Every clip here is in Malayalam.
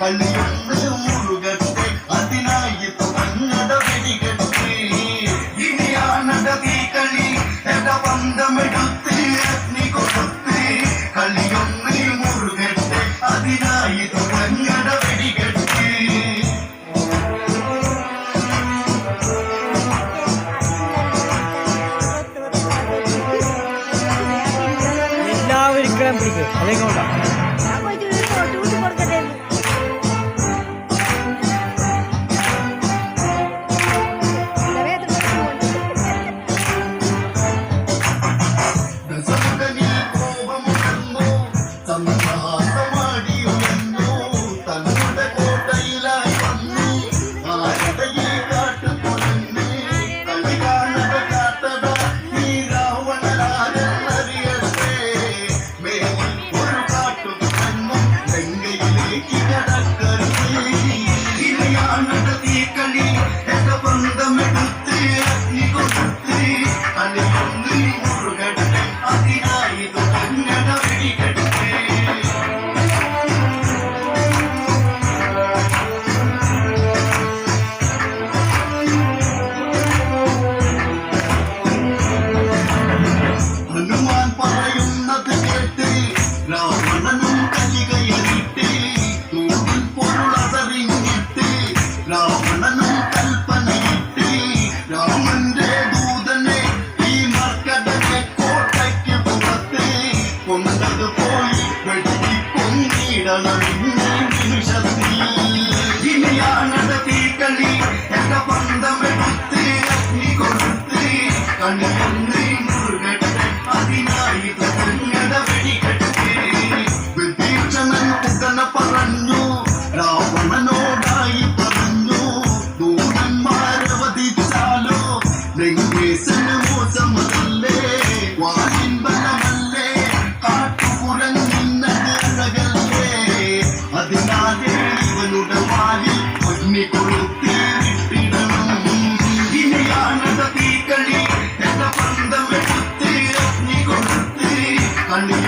കളിയൊന്ന് മുഴുകട്ടെ. അതിനായി തുടങ്ങട വെടികെട്ട്. ഇനിയാണട നീ കളി എട ബന്ധമെടുത്ത് അഗ്നി കൊടുത്ത് കളിയൊന്ന് മുഴുകട്ടെ അതിനായി തുടങ്ങട വെടികെട്ട്. എല്ലാവരും പിടിക്കും. അതേ കൊണ്ടാണ് കൊണ്ടതുപോലെ വെട്ടിക്കൊന്നിടണം നിമിഷത്തിൽ ഇനിയാണത് തീ കളി എന്റെ പന്തം എടുത്ത് അഗ്നി കൊടുത്ത് കണ്ണു കണ്ണി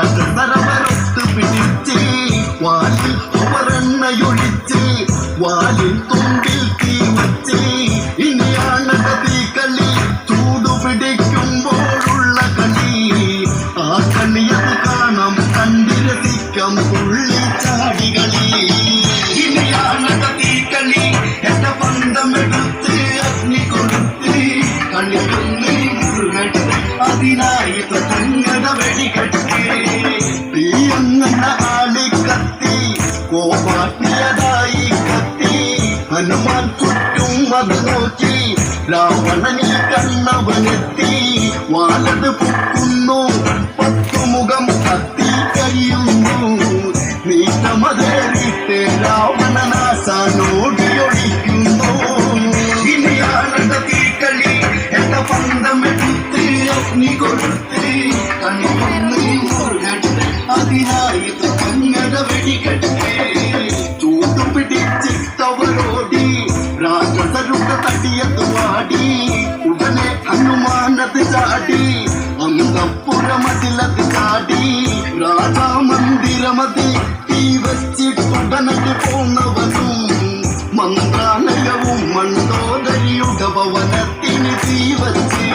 വാശനറവരൊത്ത് പിടിച്ച് വാലിൽ ഉമറണ്ണയൊഴിച്ച് വാലിൽ തുമ്പിൽ തീ വച്ച്. ഇനിയാണത തീ കളി. ആ കളിയത് കാണാം കണ്ടിരസിക്കം ഉള്ളി ചാടികൾ കോമാക്കിയതായി കത്തി. ഹനുമാൻ ചുറ്റും അത് നോക്കി. രാവണനിൽ കണ്ണവനെത്തി. വാലത് പൊക്കുന്നു മസരുടെ തടിയത്ത് വാടി. ഉടനെ ഹനുമാനത്ത് ചാടി. അന്തപ്പുര ചാടി. രാധാ മന്ദിരമതി തീ വെച്ചിട്ടുടനക്ക് പോന്നവനും മന്ത്രാലയവും മണ്ടോദരിയുടെ ഭവനത്തിന് തീ വച്ച്.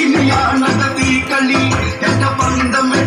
ഇനിയാണത് തീ കളി എന്റെ പന്തമേ